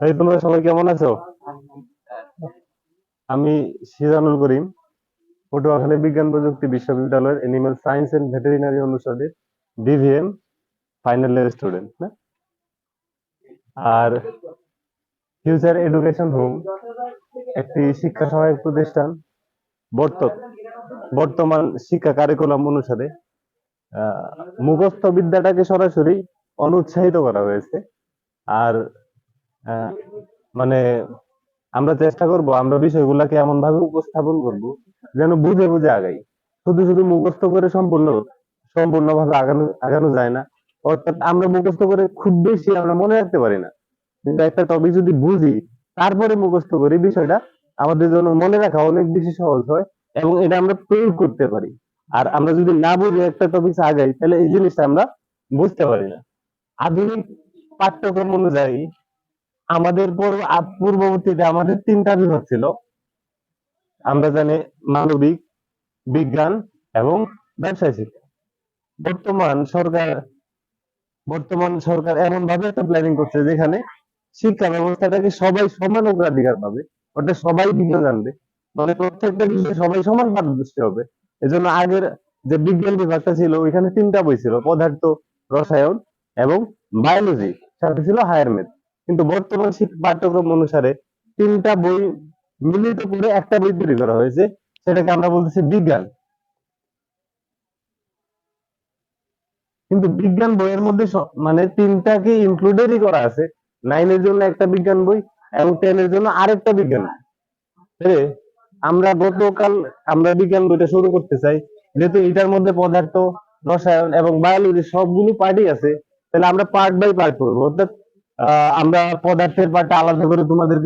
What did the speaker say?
এই তোমরা সবাই কেমন আছো? আমি সিজানুল করিম, পটুয়াখালী বিজ্ঞান প্রযুক্তি বিশ্ববিদ্যালয়ের এনিম্যাল সায়েন্স এন্ড ভেটেরিনারি অনুষদের ডিভিএম ফাইনাল ইয়ার স্টুডেন্ট আর ফিউচার এডুকেশন হোম একটি শিক্ষা সহায়ক প্রতিষ্ঠান বর্ত- বর্তমান শিক্ষা কারিকুলাম অনুসারে মুখস্থ বিদ্যাটাকে সরাসরি অনুৎসাহিত করা হয়েছে। আর মানে আমরা চেষ্টা করব, আমরা বিষয়গুলোকে এমন ভাবে উপস্থাপন করব যেন বুঝে বুঝে আগাই। শুধু শুধু মুখস্থ করে সম্পূর্ণ, সম্পূর্ণভাবে আগানো আগানো যায় না। অর্থাৎ আমরা মুখস্থ করে খুব বেশি আমরা মনে রাখতে পারি না। কিন্তু একটা টপিক যদি বুঝি, তারপরে মুখস্থ করি বিষয়টা, আমাদের জন্য মনে রাখা অনেক বেশি সহজ হয় এবং এটা আমরা প্রয়োগ করতে পারি। আর আমরা যদি না বুঝে একটা টপিক আগাই, তাহলে এই জিনিসটা আমরা বুঝতে পারি না। আধুনিক পাঠ্যক্রম অনুযায়ী আমাদের পূর্ববর্তীতে আমাদের তিনটা বিভাগ ছিল। আমরা জানি মানবিক, বিজ্ঞান এবং ব্যবসায় শিক্ষা। বর্তমান সরকার বর্তমান সরকার এমন ভাবে একটা প্ল্যানিং করছে যেখানে শিক্ষা ব্যবস্থাটাকে সবাই সমান অগ্রাধিকার পাবে। ওটা সবাই ভিন্ন জানবে। মানে প্রত্যেকটা বিষয়ে সবাই সমান পারদর্শী হবে। এজন্য আগের যে বিজ্ঞান বিভাগটা ছিল, ওইখানে তিনটা বই ছিল। পদার্থ, রসায়ন এবং বায়োলজি সাথে ছিল হায়ার ম্যাথ কিন্তু বর্তমান শিক্ষা পাঠ্যক্রম অনুসারে তিনটা বই মিলিত করে একটা বই তৈরি করা হয়েছে, সেটাকে আমরা বলতেছি বিজ্ঞান। কিন্তু বিজ্ঞান বইয়ের মধ্যে মানে তিনটাকে ইনক্লুডেডই করা আছে। নাইনের জন্য একটা বিজ্ঞান বই এবং টেনের জন্য আরেকটা বিজ্ঞান। বই। আমরা গতকাল আমরা বিজ্ঞান বইটা শুরু করতে চাই। যেহেতু এটার মধ্যে পদার্থ, রসায়ন এবং বায়োলজি সবগুলো পার্টই আছে। তাহলে আমরা পার্ট বাই পার্ট করব। অর্থাৎ আমরা পদার্থের পার্টটা আলাদা করে তোমাদেরকে